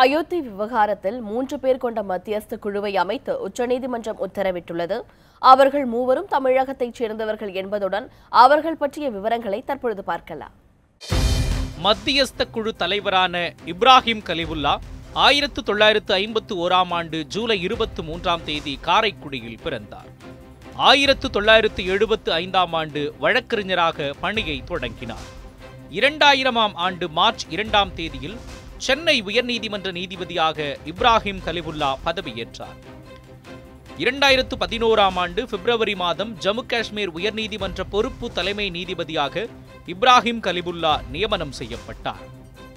அயோத்தி விவகாரத்தில் மூன்று பேர் கொண்ட மத்தியஸ்த குழுவை அமைத்து உச்சநீதிமன்றம் உத்தரவிட்டுள்ளது. அவர்கள் மூவரும் தமிழகத்தைச் சேர்ந்தவர்கள் என்பதுடன் அவர்கள் பற்றிய விவரங்களை தற்பொழுது பார்க்கலாம். மத்தியஸ்த குழு தலைவரான இப்ராஹிம் கலிவுல்லா ஆயிரத்து தொள்ளாயிரத்து ஐம்பத்து ஓராம் ஆண்டு ஜூலை இருபத்தி மூன்றாம் தேதி காரைக்குடியில் பிறந்தார். ஆயிரத்து தொள்ளாயிரத்து எழுபத்து ஐந்தாம் ஆண்டு வழக்கறிஞராக பணியை தொடங்கினார். இரண்டாயிரமாம் ஆண்டு மார்ச் இரண்டாம் தேதியில் சென்னை உயர்நீதிமன்ற நீதிபதியாக இப்ராஹிம் கலிபுல்லா பதவியேற்றார். இரண்டாயிரத்து பதினோராம் ஆண்டு பிப்ரவரி மாதம் ஜம்மு காஷ்மீர் உயர்நீதிமன்ற பொறுப்பு தலைமை நீதிபதியாக இப்ராஹிம் கலிபுல்லா நியமனம் செய்யப்பட்டார்.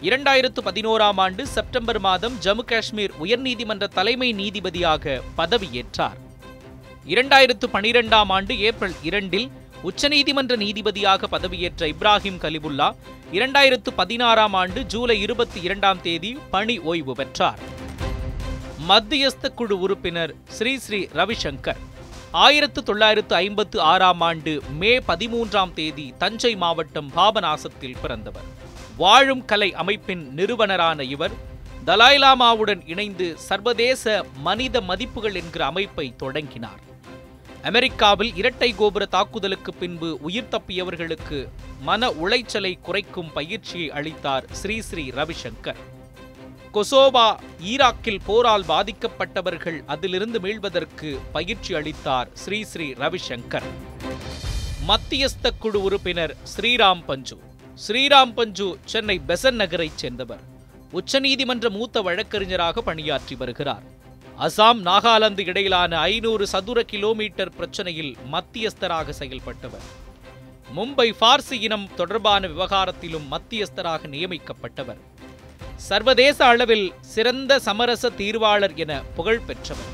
இரண்டாயிரத்து பதினோராம் ஆண்டு செப்டம்பர் மாதம் ஜம்மு காஷ்மீர் உயர்நீதிமன்ற தலைமை நீதிபதியாக பதவியேற்றார். இரண்டாயிரத்து பனிரெண்டாம் ஆண்டு ஏப்ரல் இரண்டில் உச்சநீதிமன்ற நீதிபதியாக பதவியேற்ற இப்ராஹிம் கலிபுல்லா இரண்டாயிரத்து பதினாறாம் ஆண்டு ஜூலை இருபத்தி இரண்டாம் தேதி பணி ஓய்வு பெற்றார். மத்தியஸ்த குழு உறுப்பினர் ஸ்ரீ ஸ்ரீ ரவிசங்கர். ஆயிரத்து தொள்ளாயிரத்து ஐம்பத்து ஆறாம் ஆண்டு மே பதிமூன்றாம் தேதி தஞ்சை மாவட்டம் பாபநாசத்தில் பிறந்தவர். வாழும் கலை அமைப்பின் நிறுவனரான இவர் தலாய்லாமாவுடன் இணைந்து சர்வதேச மனித மதிப்புகள் என்கிற அமைப்பை தொடங்கினார். அமெரிக்காவில் இரட்டை கோபுர தாக்குதலுக்கு பின்பு உயிர் தப்பியவர்களுக்கு மன உளைச்சலை குறைக்கும் பயிற்சியை அளித்தார் ஸ்ரீ ஸ்ரீ ரவிசங்கர். கொசோவா ஈராக்கில் போரால் பாதிக்கப்பட்டவர்கள் அதிலிருந்து மீள்வதற்கு பயிற்சி அளித்தார் ஸ்ரீ ஸ்ரீ ரவிசங்கர். மத்தியஸ்த குழு உறுப்பினர் ஸ்ரீராம் பஞ்சு. ஸ்ரீராம் பஞ்சு சென்னை பெசன் நகரைச் சேர்ந்தவர். உச்சநீதிமன்ற மூத்த வழக்கறிஞராக பணியாற்றி வருகிறார். அசாம் நாகாலாந்து இடையிலான ஐநூறு சதுர கிலோமீட்டர் பிரச்சனையில் மத்தியஸ்தராக செயல்பட்டவர். மும்பை பார்சி இனம் தொடர்பான விவகாரத்திலும் மத்தியஸ்தராக நியமிக்கப்பட்டவர். சர்வதேச அளவில் சிறந்த சமரச தீர்வாளர் என புகழ் பெற்றவர்.